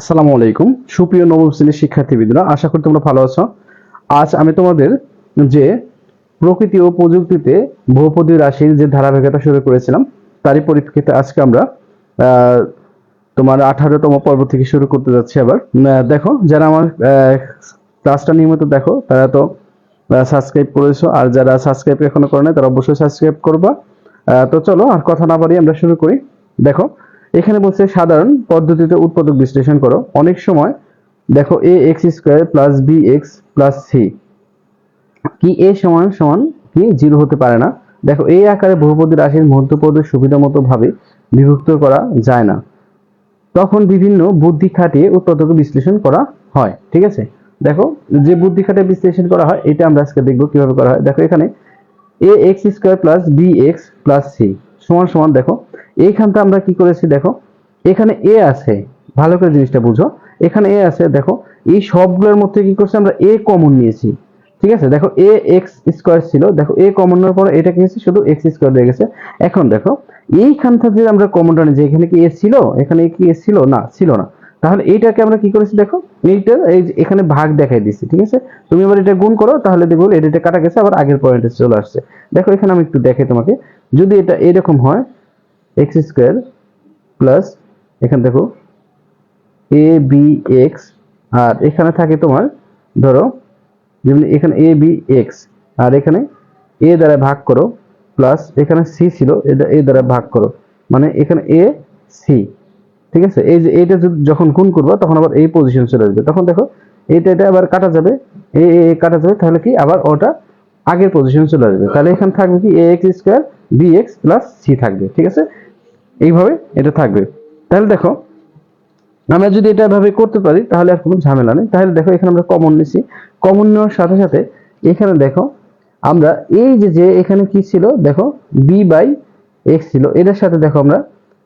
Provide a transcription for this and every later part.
আসসালামু আলাইকুম। সুপ্রিয় নবম শ্রেণির শিক্ষার্থীবৃন্দরা, আশা করি তোমরা ভালো আছো। আজ আমি তোমাদের যে প্রকৃতি ও প্রযুক্তিতে বহুপদী রাশির যে ধারাবাহিকতা শুরু করেছিলাম, তারই পরিপ্রেক্ষিতে আজকে আমরা তোমার আঠারোতম পর্ব থেকে শুরু করতে যাচ্ছি আবার। দেখো, যারা আমার ক্লাসটা নিয়মিত দেখো, তারা তো সাবস্ক্রাইব করেছ, আর যারা সাবস্ক্রাইব এখনও করে নাই, তারা অবশ্যই সাবস্ক্রাইব করবা। তো চলো, আর কথা না বাড়িয়ে আমরা শুরু করি। দেখো এখানে বলছে সাধারণ পদ্ধতিতে উৎপাদক বিশ্লেষণ করো। অনেক সময় দেখো A X square plus B X plus C কি এ সমান সমান কি? জিরো হতে পারে না। দেখো এই আকারে বহুপদী রাশির মধ্যপদের সুবিধা মতো ভাবে বিভক্ত করা যায় না। তখন বিভিন্ন বুদ্ধি খাটিয়ে উৎপাদক বিশ্লেষণ করা হয়, ঠিক আছে? দেখো যে বুদ্ধি খাটিয়ে বিশ্লেষণ করা হয়, এটা আমরা আজকে দেখব কীভাবে করা হয়। দেখো এখানে A X square plus B X plus C সমান সমান দেখো। এইখানটা আমরা কি করেছি দেখো, এখানে এ আছে, ভালো করে জিনিসটা বুঝো, এখানে এ আছে, দেখো, এই সবগুলোর মধ্যে কি করছে আমরা এ কমন নিয়েছি, ঠিক আছে? দেখো এ এক্স স্কোয়ার ছিল, দেখো এ কমন নেওয়ার পরে এটা হয়েছে? শুধু এক্স স্কোয়ার রয়ে গেছে। এখন দেখো, এইখানটা যে আমরা কমনটা নিয়েছি, এখানে কি এ ছিল? এখানে কি এ ছিল? না ছিল না। তাহলে এইটাকে আমরা কি করেছি দেখো, এইটা, এই এখানে ভাগ দেখাই দিচ্ছি ঠিক আছে? তুমি এবার এটা গুণ করো, তাহলে দেখো এটা এটা কাটা গেছে, আবার আগের পয়েন্টে চলে আসছে। দেখো, এখানে আমি একটু দেখাই তোমাকে। যদি এটা এরকম হয় এক্স স্কোয়ার প্লাস এখানে দেখো এ বি এক্স আর এখানে থাকে তোমার, ধরো, যেমন এখানে এ বি এক্স আর এখানে এ দ্বারা ভাগ করো প্লাস এখানে সি ছিল, এ দ্বারা ভাগ করো মানে এখানে এ সি ঠিক আছে? এই যে এইটা যখন গুণ করব, তখন আবার এই পজিশন চলে আসবে। তখন দেখো এটা এটা আবার কাটা যাবে এ কাটা যাবে, তাহলে কি? আবার ওটা আগের পজিশন চলে আসবে। তাহলে এখানে থাকবে কি? A x square b x plus c থাকবে, ঠিক আছে? এইভাবে এটা থাকবে। তাহলে দেখো, আমরা যদি এটা এভাবে করতে পারি, তাহলে আর কোনো ঝামেলা নেই। তাহলে দেখো, এখানে আমরা কমন নিছি। কমন নেওয়ার সাথে সাথে এখানে দেখো, আমরা এই যে যে এখানে কি ছিল? দেখো বি বাই এক্স ছিল। এটার সাথে দেখো আমরা,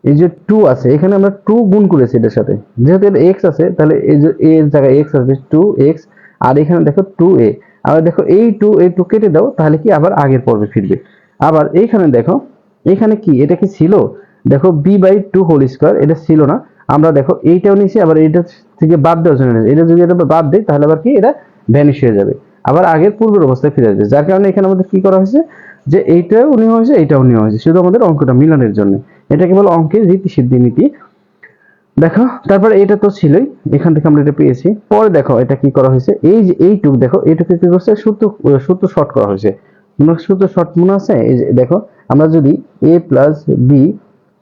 এই যে টু আছে, এখানে আমরা টু গুণ করেছি এটার সাথে। যেহেতু এটা এক্স আছে, তাহলে এই যে, এর জায়গায় এক্স আসবে টু এক্স আর এখানে দেখো টু এ আবার দেখো এই টু এই টু কেটে দাও, তাহলে কি আবার আগের পর্বে ফিরবে। আবার এইখানে দেখো এখানে কি, এটা কি ছিল? দেখো b by two whole square এটা ছিল না। আমরা দেখো এইটাও নিয়েছি, আবার এইটা থেকে বাদ দেওয়ার জন্য। এটা যদি এটা বাদ দেয় তাহলে আবার কি, এটা ভ্যানিশ হয়ে যাবে। আবার আগের পূর্বের অবস্থায় ফিরে আসবে। যার কারণে এখানে আমাদের কি করা হয়েছে? যে এইটাও নেওয়া হয়েছে, এইটাও নেওয়া হয়েছে। শুধু আমাদের অঙ্কটা মিলানোর জন্য। এটাকে কেবল অঙ্কের রীতি সিদ্ধি নীতি। দেখো, তারপরে এটা তো ছিলই, এখান থেকে আমরা এটা পেয়েছি। পরে দেখো, এটা কি করা হয়েছে? এই যে এইটুক, দেখো, এইটুকু কি করছে? সূত্র সূত্র শর্ট করা হয়েছে। সূত্র শর্ট মনে আছে? এই যে, দেখো, আমরা যদি a plus b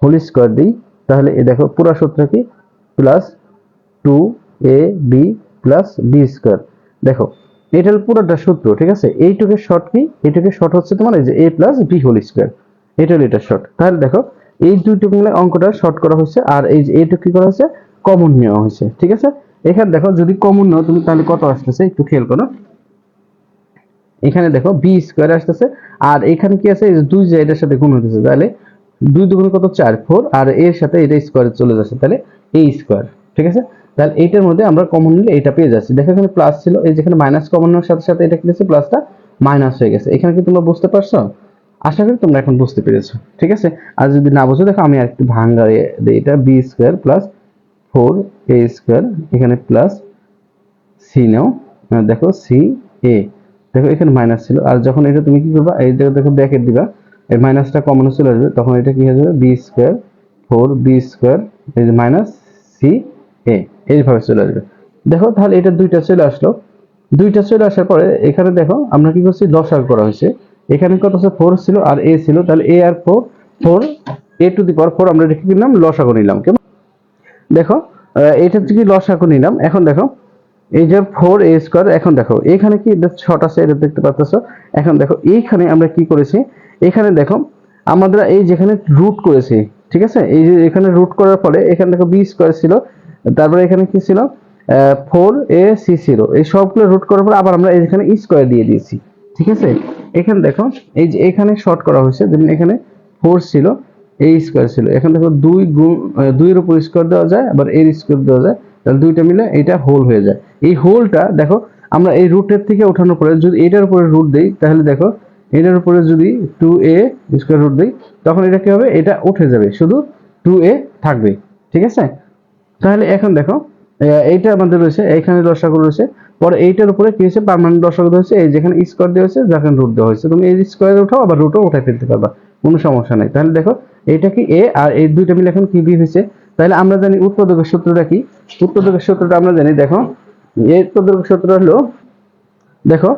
whole square দিই, তাহলে দেখো, পুরো সূত্র কি? Plus two a b plus b square দেখো, এটা হলো পুরোটা সূত্র, ঠিক আছে? এইটুকের শর্ট কি? এইটুকের শর্ট হচ্ছে তোমার এই যে a plus b whole square এটা হলো এটা শর্ট তাহলে দেখো এই দুইটুকু মিলে অঙ্কটা শর্ট করা হয়েছে, আর এই যে এইটুকু কি করা হয়েছে? কমন নেওয়া হয়েছে, ঠিক আছে? এখানে দেখো, যদি কমন নাও, তুমি তাহলে কত আসতেছে? একটু খেয়াল করো। এখানে দেখো বি স্কোয়ার আসতেছে, আর এখানে কি আছে? এই যে দুই এটার সাথে গুণ হতেছে তাহলে দুই দুগুণ কত? চার ফোর আর এর সাথে এটা স্কোয়ারে চলে যাচ্ছে, তাহলে এ স্কোয়ার ঠিক আছে? তাহলে এইটার মধ্যে আমরা কমন নিলে এটা পেয়ে যাচ্ছি। দেখো এখানে প্লাস ছিল, এই যেখানে মাইনাস কমন নেওয়ার সাথে সাথে এটা কি প্লাসটা মাইনাস হয়ে গেছে। এখানে কি তোমরা বুঝতে পারছ? আশা করি তোমরা এখন বুঝতে পেরেছ, ঠিক আছে? আর যদি না বুঝো, দেখো আমি আরেকটু ভাঙ্গা দিই। এটা b square plus four a square এখানে প্লাস সি নাও। দেখো সি এ দেখো এখানে মাইনাস ছিল। আর যখন এটা তুমি কি করবা, এই দেখো দেখো ব্র্যাকেট দিবা, এই মাইনাসটা কমন চলে আসবে, তখন এটা কি হয়ে যাবে? B square four b square এই যে মাইনাস সি এ এইভাবে চলে আসবে। দেখো তাহলে এটা দুইটা চলে আসলো। দুইটা চলে আসার পরে এখানে দেখো আমরা কি করছি? লসাগু করা হয়েছে। এখানে কত আছে? ফোর ছিল আর এ ছিল। তাহলে এ আর four four a to the power four আমরা রেখে নিলাম লসাগু নিলাম, কেমন? দেখো এটা থেকে লসাগু নিলাম। এখন দেখো, এই যে ফোর এ স্কোয়ার এখন দেখো, এখানে কি শর্ট আছে, এটা দেখতে পাচ্ছ এখন দেখো, এইখানে আমরা কি করেছি? এখানে দেখো, আমরা এই যেখানে রুট করেছি, ঠিক আছে? এই যে এখানে রুট করার ফলে এখানে দেখো বি স্কোয়ার ছিল, তারপরে এখানে কি ছিল? ফোর এ সি ছিল। এই সবগুলো রুট করার পর আবার আমরা এখানে স্কোয়ার দিয়ে দিয়েছি। ঠিক আছে? এখানে দেখো, এই যে এখানে শর্ট করা হয়েছে, যেমন এখানে ফোর ছিল এ স্কোয়ার ছিল। এখন দেখো দুই গুণ দুইয়ের উপর স্কোয়ার দেওয়া যায়, আবার এর স্কোয়ার দেওয়া যায়। তাহলে দুইটা মিলে এটা হোল হয়ে যায়। এই হোলটা দেখো, আমরা এই রুটের থেকে ওঠানোর পরে যদি এটার উপরে রুট দেই, তাহলে দেখো, এটার উপরে যদি টু এ স্কোয়ার রুট দিই, তখন এটা কি হবে? এটা উঠে যাবে। শুধু টু এ থাকবে। ঠিক আছে? তাহলে এখন দেখো এইটা আমাদের রয়েছে, এইখানে লসাগু রয়েছে। পরে এইটার উপরে কি হয়েছে? পার্মানেন্ট লসাগু হয়েছে। এই যেখানে স্কোয়ার দেওয়া হয়েছে যেখানে রুট দেওয়া হয়েছে। তুমি এই স্কোয়ারে উঠাও আবার রুটও উঠাই ফেলতে পারবা। কোনো সমস্যা নাই। তাহলে দেখো, এইটা কি এ আর এই দুইটা মিলে এখন কি বি হয়েছে? তাহলে আমরা জানি উৎপাদকের সূত্রটা কি? উৎপাদকের সূত্রটা আমরা জানি, দেখো, এই উৎপাদকের সূত্র হলো, দেখো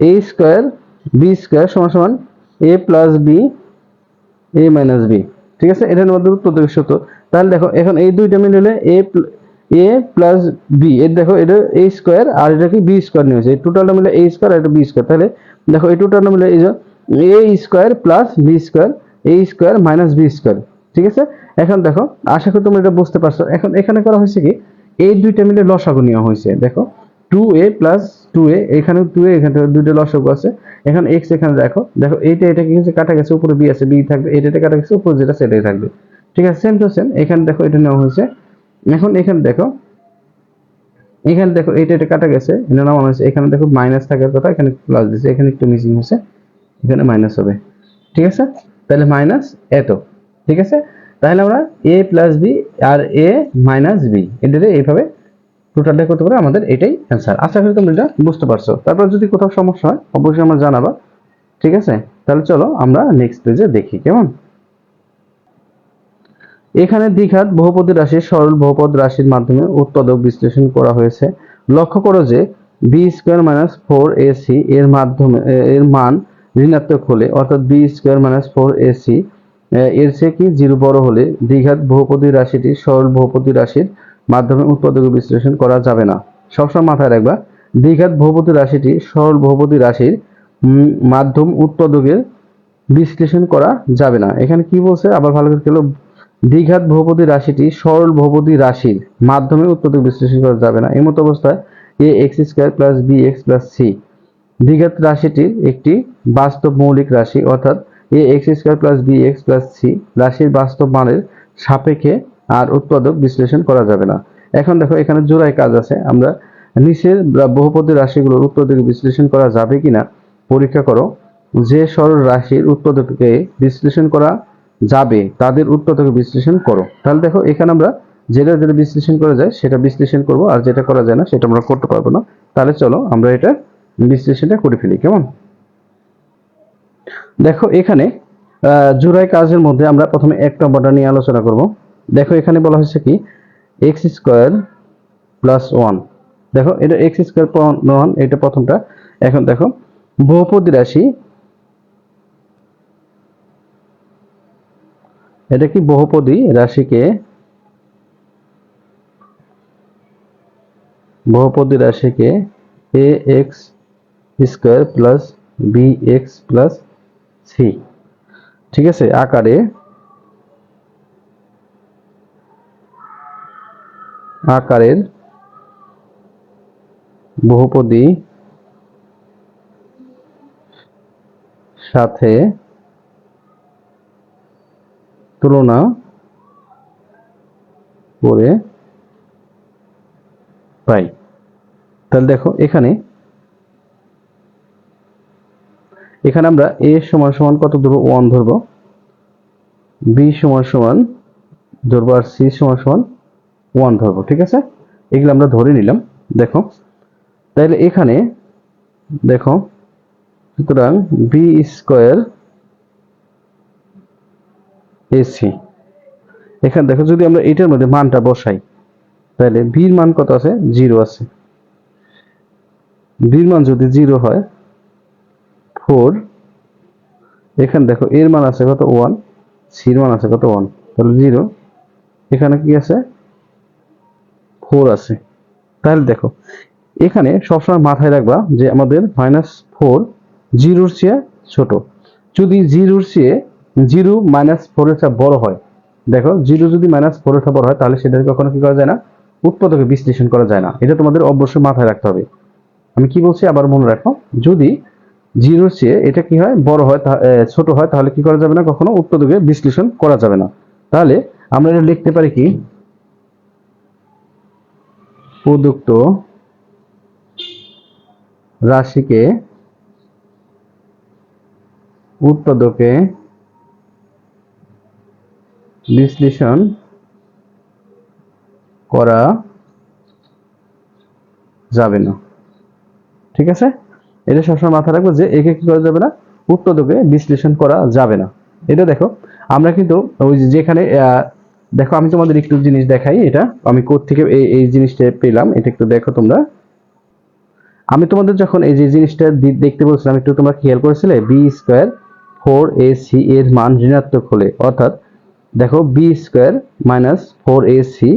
এ স্কোয়ার বি স্কোয়ার সমান সমান a plus b a minus b ঠিক আছে? এটার মধ্যে উৎপাদকের সূত্র। তাহলে দেখো, এখন এই দুইটা মিলে এ এ প্লাস বি এর দেখো এটা এ স্কোয়ার আর এটা বি স্কোয়ার নিয়েছে এই টোটালটা মিলে এ স্কোয়ার এটা বি স্কোয়ার তাহলে দেখো এই টোটালটা মিলে এই যে a square plus b square a square minus b square ঠিক আছে? এখন দেখো, আশা করি তোমরা এটা বুঝতে পারছ। এখন এখানে করা হয়েছে কি? এই দুইটা মিলে লসাগু নেওয়া হয়েছে। দেখো two a plus two a এখানে টু এ এখানে দুইটা লসাগু আছে। এখন এক্স এখানে দেখো দেখো এইটা, এটা কি কাটা গেছে, উপরে বি আছে বি থাকবে, এটা এটা কাটা গেছে, উপরে যেটা, সেটাই থাকবে। ঠিক আছে সেম টু সেম এখানে দেখো এটা নেওয়া হয়েছে। এখন এখানে দেখো এখানে দেখো, এটা এটা কাটা গেছে, এটা নামানো হয়েছে। এখানে দেখো মাইনাস থাকার কথা, এখানে প্লাস দিয়েছে, এখানে একটু মিসিং হয়েছে, এখানে মাইনাস হবে। ঠিক আছে? তাহলে মাইনাস এত, ঠিক আছে? তাহলে আমরা এ প্লাস বি আর এ মাইনাস বি এটাতে এইভাবে টোটালটা করতে পারে, আমাদের এটাই অ্যান্সার আশা করি তোমরা এটা বুঝতে পারছ। তারপর যদি কোথাও সমস্যা হয়, অবশ্যই আমরা জানাবা, ঠিক আছে? তাহলে চলো আমরা নেক্সট পেজে দেখি, কেমন? এখানে দ্বিঘাত বহুপদী রাশির সরল বহুপদ রাশির মাধ্যমে উৎপাদক বিশ্লেষণ করা হয়েছে। লক্ষ্য করো যে b square minus four a c এর মাধ্যমে এর মান ঋণাত্মক হলে, অর্থাৎ b square minus four a c এর চেয়ে কি জিরো বড় হলে দ্বিঘাত বহুপদী রাশিটি সরল বহুপদী রাশির মাধ্যমে উৎপাদক বিশ্লেষণ করা যাবে না। সবসময় মাথায় রাখবা, দ্বিঘাত বহুপদী রাশিটি সরল বহুপদী রাশির মাধ্যম উৎপাদকের বিশ্লেষণ করা যাবে না। এখানে কি বলছে? আবার ভালো করে দ্বিঘাত বহুপদী রাশিটি সরল বহুপদী রাশির মাধ্যমে উৎপাদক বিশ্লেষণ করা যাবে না। এই মতো অবস্থায় a x square plus b x plus c দ্বিঘাত রাশিটির একটি বাস্তব মৌলিক রাশি, অর্থাৎ a x square plus b x plus c রাশির বাস্তব মানের সাপেক্ষে আর উৎপাদক বিশ্লেষণ করা যাবে না। এখন দেখো, এখানে জোড়ায় কাজ আছে। আমরা নিচের বহুপদী রাশিগুলোর উৎপাদক বিশ্লেষণ করা যাবে কিনা পরীক্ষা করো। যে সরল রাশির উৎপাদককে বিশ্লেষণ করা যাবে, তাদের উৎপাদক বিশ্লেষণ করো। তাহলে দেখো, এখানে আমরা যেটা যেটা বিশ্লেষণ করা যায়, সেটা বিশ্লেষণ করব, আর যেটা করা যায় না, সেটা আমরা করতে পারব না। তাহলে চলো, আমরা এটা বিশ্লেষণটা করে ফেলি, কেমন? দেখো, এখানে জোড়াই কাজের মধ্যে আমরা প্রথমে এক নম্বরটা নিয়ে আলোচনা করব। দেখো, এখানে বলা হয়েছে কি? এক্স স্কোয়ার প্লাস ওয়ান দেখো, এটা এক্স স্কোয়ার ওয়ান এটা প্রথমটা। এখন দেখো, বহুপদী রাশি এটা কি বহুপদী রাশিকে? বহুপদী রাশিকে a x square plus b x plus c ঠিক আছে, আকারে। আকারের বহুপদী সাথে তুলনা করে পাই। তাহলে দেখো, এখানে এখানে আমরা এ সমান সমান কত ধরবো? ওয়ান ধরবো। বি সমান সমান ধরবো আর সি সমান সমান ওয়ান ধরবো, ঠিক আছে? এগুলো আমরা ধরে নিলাম। দেখো, তাহলে এখানে দেখো, সুতরাং বি স্কোয়ার এসি এখানে দেখো, যদি আমরা এটার মধ্যে মানটা বসাই, তাহলে বির মান কত আছে? জিরো আছে। বির মান যদি জিরো হয়, ফোর, এখানে দেখো এর মান আছে কত? ওয়ান সির মান আছে কত? ওয়ান, তাহলে জিরো। এখানে কি আছে? ফোর আছে। তাহলে দেখো, এখানে সবসময় মাথায় রাখবা যে আমাদের মাইনাস ফোর জিরোর চেয়ে ছোট। যদি জিরোর চেয়ে জিরো মাইনাস ফোরের চেয়ে বড় হয়। দেখো, জিরো যদি মাইনাস ফোরের চেয়ে বড় হয়, তাহলে সেটাকে কখনো কি করা যায় না? উৎপাদকে বিশ্লেষণ করা যায় না। এটা তোমাদের অবশ্যই মাথায় রাখতে হবে। আমি কি বলছি? আবার মনে রাখো, যদি জিরোর চেয়ে এটা কি হয়, বড় হয় ছোট হয়, তাহলে কি করা যাবে না? কখনো উৎপাদকে বিশ্লেষণ করা যাবে না। তাহলে আমরা এটা লিখতে পারি কি? প্রদত্ত রাশিকে উৎপাদকে বিশ্লেষণ করা যাবে না। ঠিক আছে? এটা সবসময় মাথায় রাখব যে একে কি করা যাবে না? উৎপাদকে বিশ্লেষণ করা যাবে না। এটা দেখো, আমরা কিন্তু ওই যেখানে দেখো আমি তোমাদের একটু জিনিস দেখাই, এটা আমি কোথ থেকে এই এই জিনিসটা পেলাম, এটা একটু দেখো তোমরা। আমি তোমাদের যখন এই যে জিনিসটা দেখতে বলছিলাম, একটু তোমরা খেয়াল করেছিলে? B square four a c এর মান ঋণাত্মক হলে, অর্থাৎ দেখো b square minus four a c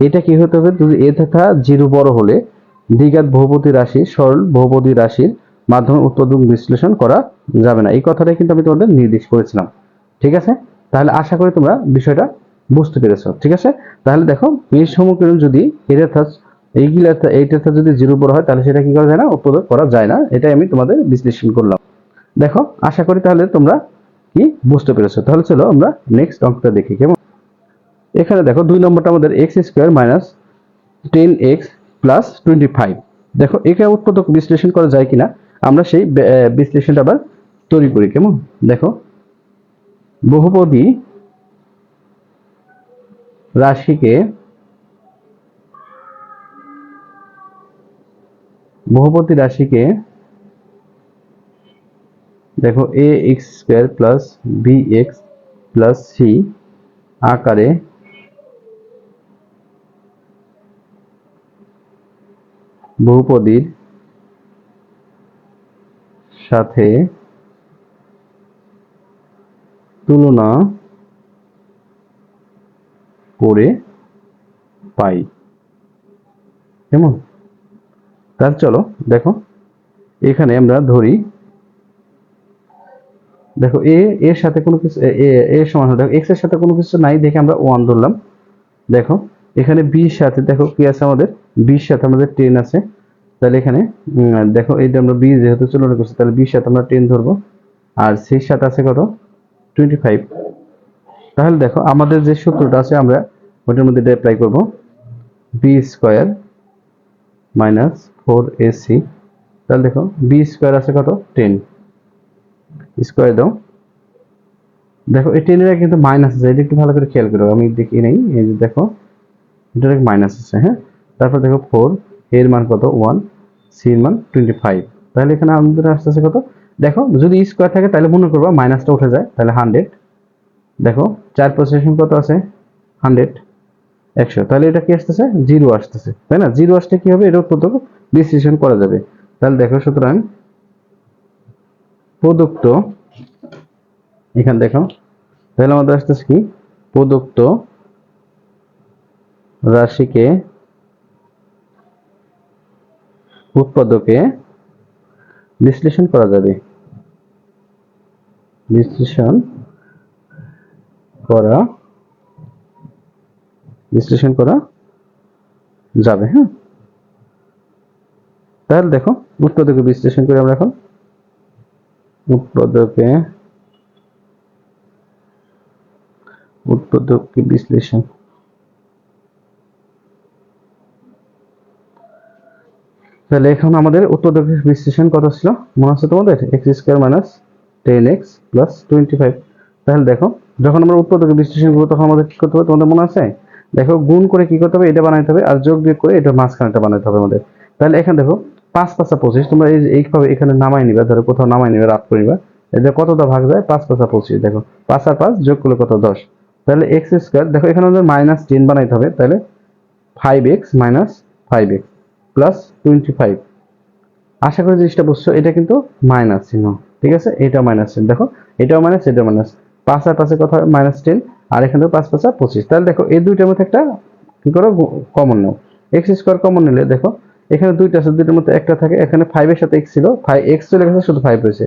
এটা কি হতে হবে? যদি এ তথা জিরো বড় হলে দ্বিঘাত বহুপদী রাশি, সরল বহুপদী রাশির মাধ্যমে উৎপাদক বিশ্লেষণ করা যাবে না। এই কথাটাই কিন্তু আমি তোমাদের নির্দেশ করেছিলাম। ঠিক আছে? তাহলে আশা করি তোমরা বিষয়টা বুঝতে পেরেছ। ঠিক আছে? তাহলে দেখো, এই সমীকরণ যদি অর্থাৎ এইগুলা এইটা যদি জিরো বড় হয়, তাহলে সেটা কি করা যায় না? উৎপাদক করা যায় না। এটাই আমি তোমাদের বিশ্লেষণ করলাম। দেখো, আশা করি তাহলে তোমরা কি? বুঝতে পেরেছ? তাহলে চলো আমরা নেক্সট অঙ্কটা দেখি, কেমন? এখানে দেখো, দুই নম্বরটা আমাদের x square minus ten x plus twenty five দেখো, একে উৎপাদক বিশ্লেষণ করা যায় কিনা, আমরা সেই বিশ্লেষণটা আবার তৈরি করি, কেমন? দেখো, বহুপদী রাশিকে বহুপদী রাশিকে দেখো a x square plus b x plus c আকারে বহুপদীর সাথে তুলনা করে পাই। কেমন? তাহলে চলো, দেখো, এখানে আমরা ধরি দেখো এ এর সাথে কোনো কিছু এর সমান দেখো এক্সের সাথে কোনো কিছু নাই দেখে আমরা ওয়ান ধরলাম। দেখো, এখানে বি এর সাথে, দেখো কি আছে আমাদের? বি এর সাথে আমাদের টেন আছে। তাহলে এখানে দেখো, এই যে আমরা বি যেহেতু তুলনা করছি, তাহলে বি এর সাথে আমরা টেন ধরবো। আর সির সাথে আছে কত? টোয়েন্টি ফাইভ তাহলে দেখো, আমাদের যে সূত্রটা আছে, আমরা ওটার মধ্যে অ্যাপ্লাই করব। B square minus four a c তাহলে দেখো বি স্কোয়ার আছে কত? টেন স্কোয়ার দাও। দেখো, এই টেনের কিন্তু মাইনাস আছে এটা একটু ভালো করে খেয়াল করো, আমি দেখি নেই, এই যে দেখো, এটার মাইনাস আছে হ্যাঁ? তারপর দেখো ফোর এর মান কত? ওয়ান সি এর মান টোয়েন্টি ফাইভ তাহলে এখানে আমাদের আসতেছে কত? দেখো, যদি স্কোয়ার থাকে, তাহলে মনে করবা মাইনাসটা উঠে যায়, তাহলে হান্ড্রেড দেখো, চার পজিশন কত আছে? হান্ড্রেড একশো। তাহলে এটা কি আসতেছে? জিরো আসতেছে। তাই না? জিরো আসলে কি হবে? এটাও প্রদত্ত বিশ্লেষণ করা যাবে। তাহলে দেখো, সুতরাং প্রদত্ত, এখানে দেখো, তাহলে আমাদের আসতেছে কি? প্রদত্ত রাশিকে, উৎপাদকে বিশ্লেষণ করা যাবে। বিশ্লেষণ করা বিশ্লেষণ করা যাবে হ্যাঁ? তাহলে দেখো, উৎপাদকে বিশ্লেষণ করে আমরা এখন। উৎপাদকে উৎপাদক বিশ্লেষণ তাহলে এখন আমাদের উৎপাদক বিশ্লেষণ কত ছিল? মনে আছে তোমাদের? X square minus ten x plus twenty five তাহলে দেখো, যখন আমরা উৎপাদক বিশ্লেষণ করব, তখন আমাদের কি করতে হবে? তোমাদের মনে আছে? দেখো, গুণ করে কি করতে হবে? এটা বানাইতে হবে, আর যোগ বিয়োগ করে এটা মাঝখানেটা বানাইতে হবে আমাদের। তাহলে এখানে দেখো পাঁচ পাঁচা পঁচিশ, তোমরা এই এইভাবে এখানে নামাই নিবা, ধরো কোথাও নামাই নিবে, রাত করিবা এটা কতটা ভাগ যায়? পাঁচ পাঁচা পঁচিশ, দেখো, পাঁচ আর পাঁচ যোগ করলে কত? দশ। তাহলে এক্স স্কোয়ার দেখো এখানে আমাদের মাইনাস টেন বানাইতে হবে, তাহলে five x minus five x plus twenty five আশা করি জিনিসটা বুঝছ, এটা কিন্তু মাইনাস চিহ্ন, ঠিক আছে? এটা মাইনাস চিহ্ন, দেখো, এটাও মাইনাস এটাও মাইনাস পাঁচ আর পাঁচের কথা মাইনাস টেন আর এখানে পাঁচ পাঁচ পঁচিশ। তাহলে দেখো, এই দুইটার মধ্যে একটা কি করো? কমন নাও। এক্স স্কোয়ার কমন নিলে, দেখো এখানে দুইটা আছে, দুইটার মধ্যে একটা থাকে। এখানে ফাইভের সাথে এক্স ছিল। ফাইভ এক্স চলে গেছে, শুধু ফাইভ রয়েছে।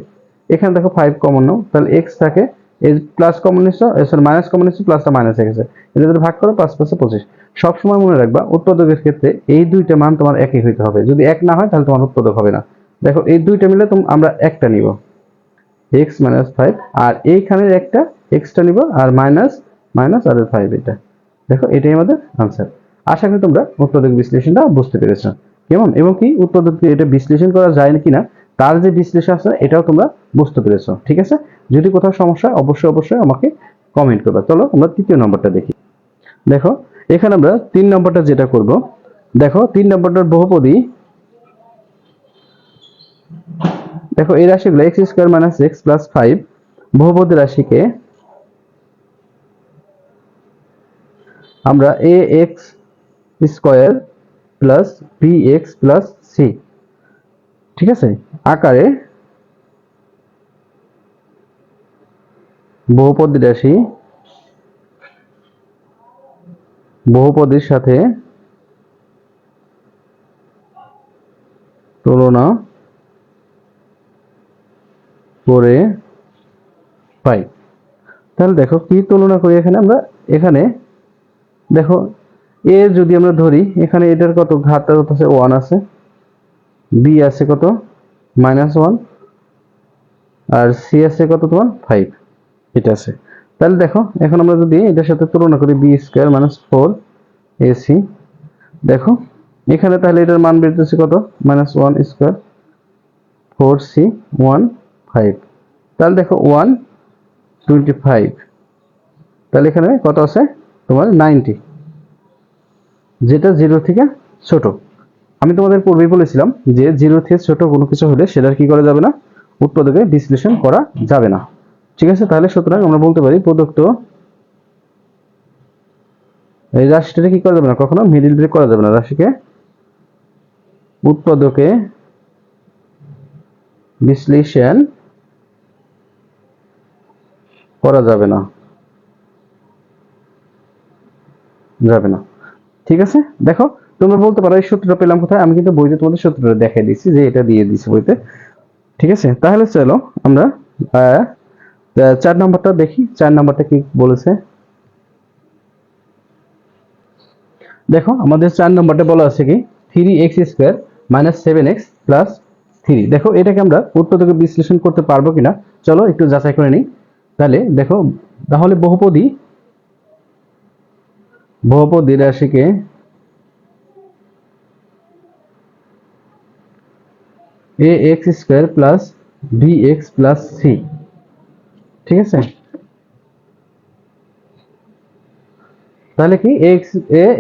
এখানে দেখো ফাইভ কমন নাও তাহলে এক্স থাকে প্লাস কমন নিচ্ছ সরি মাইনাস কমন নিচ্ছ প্লাসটা মাইনাস হয়ে গেছে। এটা যদি ভাগ করো, পাঁচ, পাঁচে, পঁচিশ। সবসময় মনে রাখবা, উৎপাদকের ক্ষেত্রে এই দুইটা মান তোমার একই হইতে হবে। যদি এক না হয়, তাহলে তোমার উৎপাদক হবে না। দেখো, এই দুইটা মিলে তুমি আমরা একটা নিব। এক্স মাইনাস ফাইভ আর এইখানের একটা এক্সটা নিব, আর মাইনাস মাইনাস আর ফাইভ এটা। দেখো, এটাই আমাদের আনসার আশা করি তোমরা উৎপাদক বিশ্লেষণটা বুঝতে পেরেছ। কেমন? এবং কি উৎপাদক এটা বিশ্লেষণ করা যায় না কিনা তার যে বিশ্লেষণ আছে, এটাও তোমরা বুঝতে পেরেছ, ঠিক আছে? যদি কোথাও সমস্যা অবশ্যই অবশ্যই আমাকে কমেন্ট করবে। চলো, আমরা তৃতীয় নম্বরটা দেখি। দেখো, এখানে আমরা তিন নম্বরটা যেটা করব, দেখো, তিন নম্বরটার বহুপদী, দেখো, এই রাশিগুলো x square minus x plus five বহুপদী রাশিকে আমরা a x square plus b x plus c ঠিক আছে? আকারে বহুপদী রাশি বহুপদীর সাথে তুলনা করে পাই। তাহলে দেখো কি তুলনা করি এখানে? আমরা এখানে দেখো এ যদি আমরা ধরি, এখানে এটার কত? ঘাতটা কত আছে ওয়ান আছে। বি আছে কত? মাইনাস ওয়ান আর সি আছে কত তোমার? ফাইভ এটা আছে। তাহলে দেখো, এখন আমরা যদি এটার সাথে তুলনা করি b square minus four a c দেখো, এখানে তাহলে এটার মান বেরোতেছে কত? Minus one square four c one five তাহলে দেখো ওয়ান টোয়েন্টি ফাইভ তাহলে এখানে কত আছে? তোমার নাইনটি যেটা জিরো থেকে ছোট। আমি তোমাদের পূর্বেই বলেছিলাম যে জিরো থেকে ছোট কোনো কিছু হলে সেটার কি করা যাবে না, উৎপাদকে বিশ্লেষণ করা যাবে না। ঠিক আছে? তাহলে সুতরাং আমরা বলতে পারি প্রদত্ত এই রাশিটা কি করা যাবে না? কখনো মিডিল ব্রেক করা যাবে না। রাশিকে উৎপাদকে বিশ্লেষণ করা যাবে না। যাবে না। ঠিক আছে? দেখো, তোমরা বলতে পারো এই সূত্রটা পেলাম কোথায়? আমি কিন্তু বইতে তোমাদের সূত্রটা দেখাই দিচ্ছি যে এটা দিয়ে দিচ্ছি বইতে। ঠিক আছে? তাহলে চলো আমরা চার নাম্বারটা দেখি। চার নাম্বারটা কি বলেছে? দেখো, আমাদের চার নাম্বারটা বলা আছে কি? Three x square minus seven x plus three দেখো, এটাকে আমরা উৎপাদকে বিশ্লেষণ করতে পারব কিনা? চলো, একটু যাচাই করে নিই। তাহলে, দেখো, তাহলে বহুপদী বহুপদী রাশিকে a x square plus b x plus c ঠিক আছে? তাহলে কি? X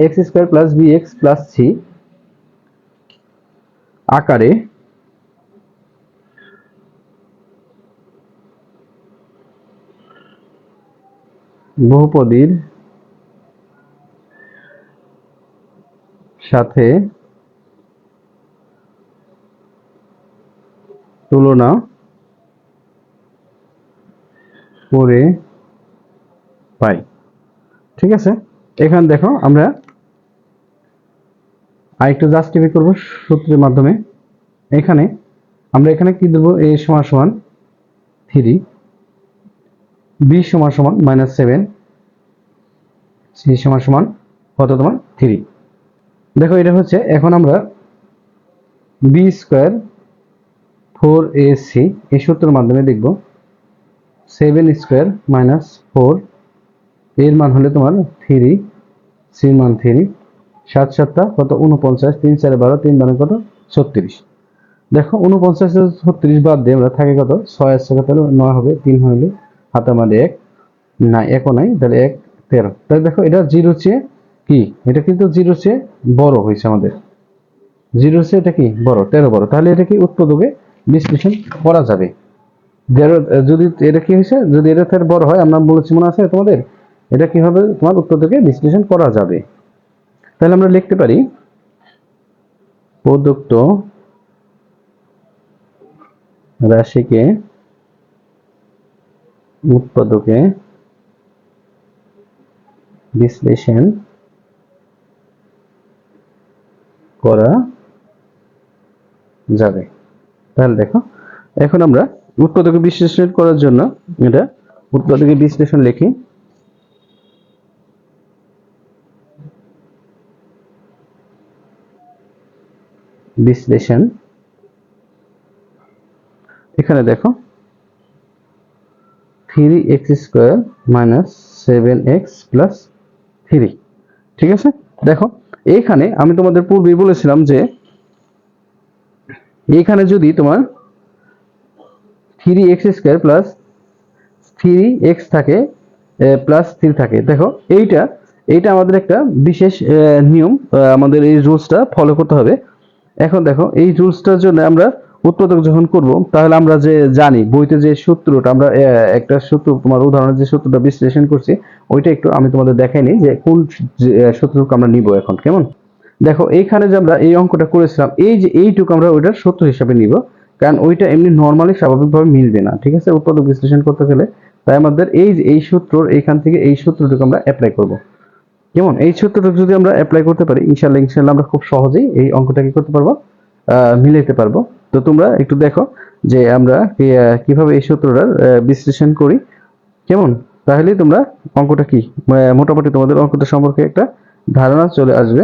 x square plus b x plus c আকারে বহুপদীর সাথে তুলনা করে পাই। ঠিক আছে? এখানে দেখো, আমরা আরেকটু জাস্টিফাই করব সূত্রের মাধ্যমে। এখানে আমরা এখানে কি দেবো? এ সমান সমান থ্রি, বি সমান সমান মাইনাস সেভেন, সি সমান সমান কত তোমার? থ্রি। দেখো, এটা হচ্ছে এখন আমরা b square four a c এই সূত্রের মাধ্যমে দেখব। সেভেন স্কোয়ার মাইনাস ফোর এর মান হলে তোমার থ্রি সির মান থ্রি সাত সাতটা, কত? উনপঞ্চাশ তিন চারে বারো, তিন বারো কত? ছত্রিশ। দেখো উনপঞ্চাশ ছত্রিশ বাদ দিয়ে আমরা থাকে কত? ছয় আছে কত? নয় হবে, তিন হলে হাতে আমাদের এক না একও নাই, তাহলে এক, তেরো। তাহলে দেখো, এটা জিরো চেয়ে কি? এটা কিন্তু জিরো চেয়ে বড় হয়েছে আমাদের। জিরো চেয়ে এটা কি? বড়, তেরো বড়। তাহলে এটা কি উৎপাদকে বিশ্লেষণ করা যাবে? তেরো, যদি এটা কি হয়েছে? যদি এটা থেকে বড় হয়, আমরা বলেছি মনে আছে তোমাদের? এটা কি হবে? তোমার উৎপাদকে বিশ্লেষণ করা যাবে। তাহলে আমরা লিখতে পারি প্রদত্ত রাশিকে উৎপাদকে বিশ্লেষণ করা যাবে। তাহলে দেখো, এখন আমরা উৎপাদকে বিশ্লেষণ করার জন্য এটা উৎপাদকে বিশ্লেষণ লিখি। বিশ্লেষণ। এখানে দেখো three x square minus seven x plus three ঠিক আছে? দেখো এইখানে আমি তোমাদের পূর্বেই বলেছিলাম যে এইখানে যদি তোমার three x square plus three x থাকে প্লাস থ্রি থাকে, দেখো, এইটা এইটা আমাদের একটা বিশেষ নিয়ম আমাদের এই রুলসটা ফলো করতে হবে। এখন দেখো, এই রুলসটার জন্য আমরা উৎপাদক যখন করব, তাহলে আমরা যে জানি, বইতে যে সূত্রটা আমরা একটা সূত্র, তোমার উদাহরণের যে সূত্রটা বিশ্লেষণ করছি, ওইটা একটু আমি তোমাদের দেখাই যে কোন সূত্রটুকু আমরা নিব এখন, কেমন? দেখো, এইখানে যে আমরা এই অঙ্কটা করেছিলাম, এই যে এইটুকু আমরা ওইটার সূত্র হিসাবে নিব, কারণ ওইটা এমনি নর্মালি স্বাভাবিকভাবে মিলবে না, ঠিক আছে? উৎপাদক বিশ্লেষণ করতে গেলে, তাই আমাদের এই যে এই সূত্রর, এইখান থেকে এই সূত্রটুকু আমরা অ্যাপ্লাই করব। কেমন? এই সূত্রটুকু যদি আমরা অ্যাপ্লাই করতে পারি ইনশাল্লাহ ইনশাল্লাহ আমরা খুব সহজেই এই অঙ্কটাকে করতে পারব। মিলাইতে পারব। তো তোমরা একটু দেখো যে আমরা কীভাবে এই সূত্রটার বিশ্লেষণ করি। কেমন? তাহলেই তোমরা অঙ্কটা কি? মোটামুটি তোমাদের অঙ্কটা সম্পর্কে একটা ধারণা চলে আসবে।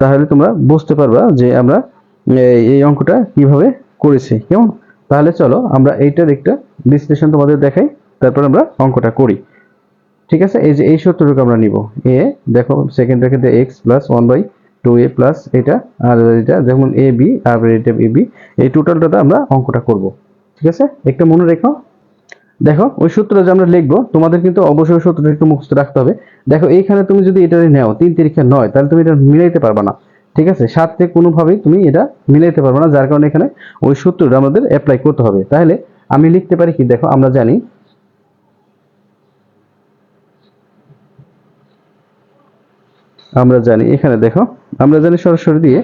তাহলে তোমরা বুঝতে পারবা যে আমরা এই এই অঙ্কটা কীভাবে করেছি। কেমন? তাহলে চলো আমরা এইটার একটা বিশ্লেষণ তোমাদের দেখাই, তারপর আমরা অঙ্কটা করি। ঠিক আছে? এই যে এই সূত্রটুকু আমরা নিব। এ, দেখো সেকেন্ড ব্র্যাকেটে x plus one by two a plus এটা, আর এটা যেমন এ বি আর এটা এ বি এই টোটালটাতে আমরা অঙ্কটা করব। ঠিক আছে? একটা মনে রেখো। দেখো, ওই সূত্র যে আমরা লিখব, তোমাদের কিন্তু অবশ্যই সূত্রটা একটু রাখতে হবে। দেখো, এইখানে তুমি যদি এটা নেও, তিন তারিখে নয়, তাহলে তুমি এটা মিলাইতে পারবে না। ঠিক আছে? সাথে কোনোভাবেই তুমি এটা মিলাইতে পারবে না, যার কারণে এখানে ওই সূত্রটা আমাদের অ্যাপ্লাই করতে হবে। তাহলে আমি লিখতে পারি কি? দেখো, আমরা জানি আমরা জানি, এখানে দেখো, আমরা জানি সরাসরি দিয়ে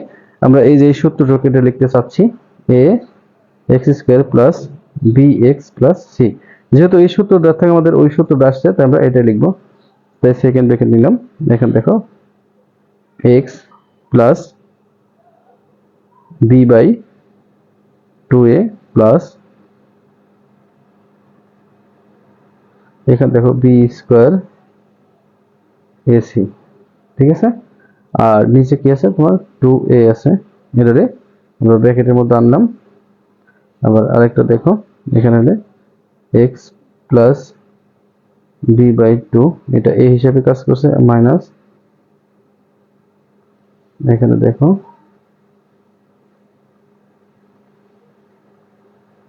আমরা এই যে সূত্রটাকে এটা লিখতে চাচ্ছি a x square plus b x plus c যেহেতু এই সূত্রটা থেকে আমাদের ওই সূত্রটা আসছে, তাই আমরা এটা লিখব। তাই সেকেন্ড ব্রেকেট নিলাম এখানে দেখো x plus b by two a plus এখানে দেখো বি স্কোয়ার এসি ঠিক আছে? আর নিচে কি আছে তোমার? টু এ আছে। এটারে আমরা ব্র্যাকেটের মধ্যে আনলাম। আবার আরেকটা দেখো, এখানে x plus b by two এটা এ হিসাবে কাজ করছে মাইনাস এখানে দেখো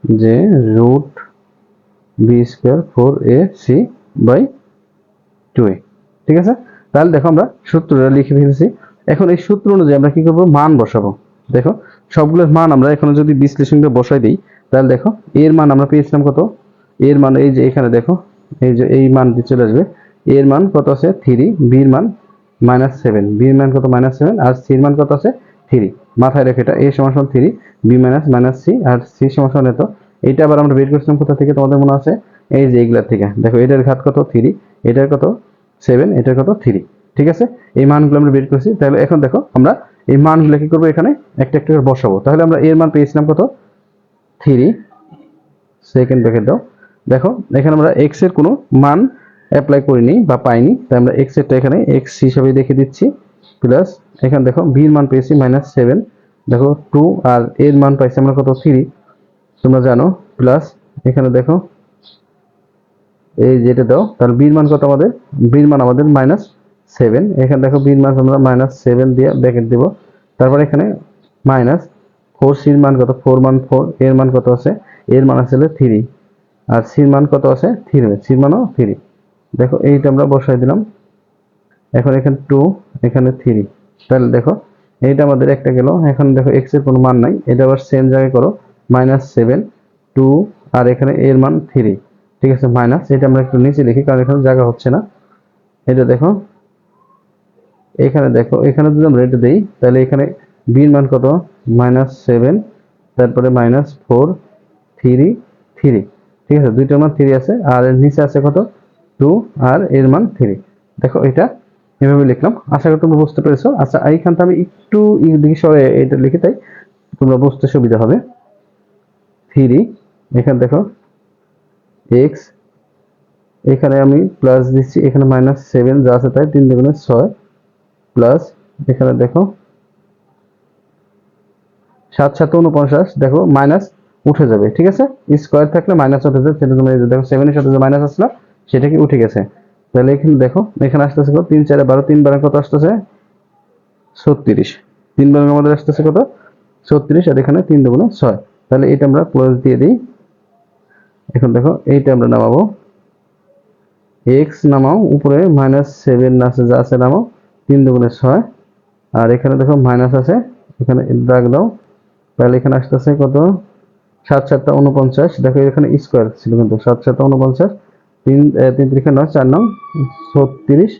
যে root b square four a c by two a ঠিক আছে? তাহলে দেখো আমরা সূত্রটা লিখে ফেলেছি। এখন এই সূত্র অনুযায়ী আমরা কি করব? মান বসাবো। দেখো সবগুলোর মান আমরা এখানে যদি বিশ্লেষণ করে বসাই দিই, তাহলে দেখো, এর মান আমরা পেয়েছিলাম কত? এর মান এই যে এখানে দেখো, এই যে এই মানটি চলে আসবে। এর মান কত আছে? থ্রি বির মান মাইনাস সেভেন বির মান কত? মাইনাস সেভেন আর সির মান কত আছে? থ্রি মাথায় রেখে এটা এ সমান three b minus minus c আর সি সমান এত। এইটা আবার আমরা বের করছিলাম কোথা থেকে? তোমাদের মনে আছে? এই যে এইগুলার থেকে। দেখো, এটার ঘাত কত? থ্রি এটার কত? সেভেন, এটার কত থ্রি ঠিক আছে? এই মানগুলো আমরা বের করছি। তাহলে এখন দেখো, আমরা এই মানগুলো কি করব এখানে? একটা একটা করে বসাবো। তাহলে আমরা এর মান পেয়েছিলাম কত? থ্রি সেকেন্ড ব্র্যাকেট দাও। দেখো, এখানে আমরা এক্সের কোনো মান অ্যাপ্লাই করিনি বা পাইনি। তাই আমরা এক্স এরটা এখানে এক্স হিসাবে দেখে দিচ্ছি। প্লাস এখানে দেখো বির মান পেয়েছি মাইনাস সেভেন দেখো টু আর এর মান পাইছি আমরা কত? থ্রি তোমরা জানো। প্লাস এখানে দেখো এই যেটা দাও, তাহলে বির মান কত আমাদের? বির মান আমাদের মাইনাস সেভেন এখানে দেখো বির মান আমরা মাইনাস সেভেন দিয়ে ব্যাকেট দিব। তারপর এখানে মাইনাস ফোর সির মান কত? ফোর মান ফোর এর মান কত আছে? এর মান আসলে থ্রি আর সির মান কত আছে? থ্রি সির মানও থ্রি দেখো, এইটা আমরা বসাই দিলাম। এখন এখানে টু এখানে থ্রি তাহলে দেখো, এইটা আমাদের একটা গেল। এখন দেখো এক্সের কোনো মান নাই। এটা আবার সেম জায়গায় করো। মাইনাস সেভেন টু আর এখানে এর মান থ্রি ঠিক আছে মাইনাস এটা আমরা একটু নিচে লিখি কারণ এখানে জায়গা হচ্ছে না। এটা দেখো, এখানে দেখো, এখানে যদি আমরা এটা দিই, তাহলে এখানে বির মান কত? মাইনাস সেভেন তারপরে মাইনাস ফোর থ্রি থ্রি ঠিক আছে? দুইটার মান থ্রি আছে, আর এর নিচে আছে কত? টু আর এর মান থ্রি দেখো, এটা এভাবে লিখলাম। আশা করি তোমরা বুঝতে পেরেছ। আচ্ছা এইখানটা আমি একটু দিকে সরে এটা লিখে তাই তোমরা বুঝতে সুবিধা হবে। থ্রি এখানে দেখো এক্স এখানে আমি প্লাস দিচ্ছি, এখানে মাইনাস সেভেন যা আছে তাই তিন দুগুণে ছয় প্লাস এখানে দেখো, সাত সাত উনপঞ্চাশ দেখো মাইনাস উঠে যাবে, ঠিক আছে? স্কোয়ার থাকলে মাইনাস উঠে যাবে, সেটা তুমি দেখো সেভেনের সাথে যে মাইনাস আসলো, সেটা কি উঠে গেছে? তাহলে এখানে দেখো, এখানে আসতেছে কত? তিন, চারে বারো, তিন বারে কত আসতেছে? ছত্রিশ। তিন বারে আমাদের আসতেছে কত? ছত্রিশ, আর এখানে তিন দুগুণে ছয়। তাহলে এটা আমরা প্লাস দিয়ে দিই। এখন দেখো, এইটা আমরা নামাবো। এক্স নামাও, উপরে মাইনাস সেভেন আছে, যা আছে নামাও, তিন দুগুণে ছয়। আর এখানে দেখো মাইনাস আছে, এখানে দাগ দাও। তাহলে এখানে আসতেছে কত? সাত সাতটা উনপঞ্চাশ। দেখো এখানে স্কোয়ার ছিল কিন্তু, সাত সাতটা উনপঞ্চাশ। তিন তিন তিরিখে নয়, চার নং, ছত্রিশ।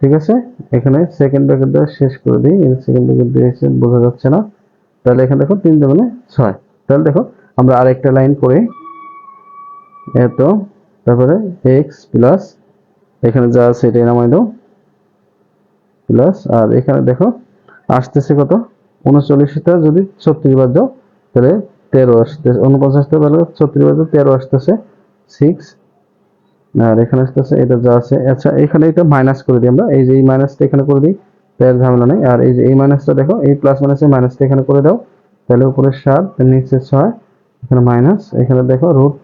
ঠিক আছে? এখানে সেকেন্ড ব্র্যাকেট দিয়ে শেষ করে দিই। সেকেন্ড ব্র্যাকেট দিয়েছে বোঝা যাচ্ছে না। তাহলে এখানে দেখো তিন দুগুণে ছয়। তাহলে দেখো, আমরা আরেকটা লাইন করে। এত, তারপরে এক্স প্লাস এখানে যা আছে এটাই নামাই দাও প্লাস আর এখানে দেখো, আসতেছে কত? উনচল্লিশটা যদি ছত্রিশ বাদ দাও, তাহলে তেরো আসতেছে উনপঞ্চাশটা বেলা ছত্রিশ দাও, তেরো আসতেছে সিক্স আর এখানে আসতেছে, এটা যা আছে আচ্ছা এখানে এটা মাইনাস করে দিই আমরা, এই যে এই মাইনাসটা এখানে করে দিই তার ঝামেলা নেই, আর এই যে এই মাইনাসটা দেখো, এই প্লাস মাইনাসে মাইনাসটা এখানে করে দাও, তাহলে উপরে সাত নিচে ছয়, এখানে মাইনাস এখানে দেখো রুট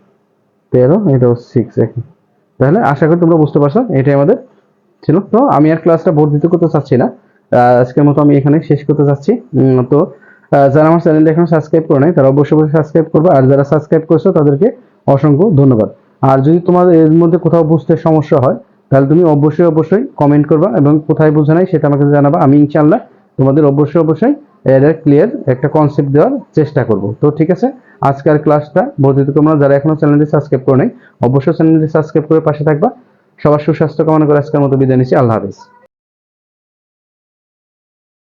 তেরো এটাও সিক্স তাহলে আশা করি তোমরা বুঝতে পারছ, এটাই আমাদের ছিল। তো আমি আর ক্লাসটা বর্ধিত করতে চাচ্ছি না। আজকের মতো আমি এখানে শেষ করতে চাচ্ছি। তো যারা আমার চ্যানেলটা এখনও সাবস্ক্রাইব করে নাই, তারা অবশ্যই অবশ্যই সাবস্ক্রাইব করবে। আর যারা সাবস্ক্রাইব করছ, তাদেরকে অসংখ্য ধন্যবাদ। আর যদি তোমার এর মধ্যে কোথাও বুঝতে সমস্যা হয়, তাহলে তুমি অবশ্যই অবশ্যই কমেন্ট করবা এবং কোথায় বোঝা নাই সেটা আমাকে জানাবা। আমি ইনশাআল্লাহ তোমাদের অবশ্যই অবশ্যই এর ক্লিয়ার একটা কনসেপ্ট দেওয়ার চেষ্টা করব। তো ঠিক আছে, আজকের ক্লাসটা বর্ধিত তোমরা যারা এখনও চ্যানেলটি সাবস্ক্রাইব করে নাই অবশ্যই চ্যানেলটি সাবস্ক্রাইব করে পাশে থাকবা। সবার সুস্বাস্থ্য কামনা করে আজকের মতো বিদায় নিচ্ছি। আল্লাহ হাফেজ।